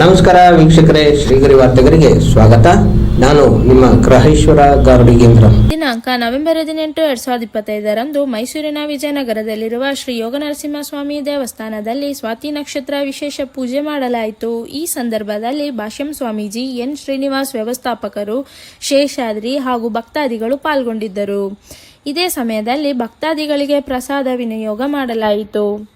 ನಮಸ್ಕಾರ ವೀಕ್ಷಕರೇ, ಶ್ರೀಗರಿ ವಾರ್ತೆಗರಿಗೆ ಸ್ವಾಗತ. ನಾನು ನಿಮ್ಮ ಗ್ರಹೇಶ್ವರ ಗಾರುಡಿಗೇಂದ್ರ ದಿನಾಂಕ ನವೆಂಬರ್ ಹದಿನೆಂಟು, ಎರಡ್ ಸಾವಿರದ ಇಪ್ಪತ್ತೈದರಂದು ಮೈಸೂರಿನ ವಿಜಯನಗರದಲ್ಲಿರುವ ಶ್ರೀ ಯೋಗನರಸಿಂಹಸ್ವಾಮಿ ದೇವಸ್ಥಾನದಲ್ಲಿ ಸ್ವಾತಿ ನಕ್ಷತ್ರ ವಿಶೇಷ ಪೂಜೆ ಮಾಡಲಾಯಿತು. ಈ ಸಂದರ್ಭದಲ್ಲಿ ಭಾಷ್ಯಂ ಸ್ವಾಮೀಜಿ ಎನ್ ಶ್ರೀನಿವಾಸ್ ವ್ಯವಸ್ಥಾಪಕರು, ಶೇಷಾದ್ರಿ ಹಾಗೂ ಭಕ್ತಾದಿಗಳು ಪಾಲ್ಗೊಂಡಿದ್ದರು. ಇದೇ ಸಮಯದಲ್ಲಿ ಭಕ್ತಾದಿಗಳಿಗೆ ಪ್ರಸಾದ ವಿನಿಯೋಗ ಮಾಡಲಾಯಿತು.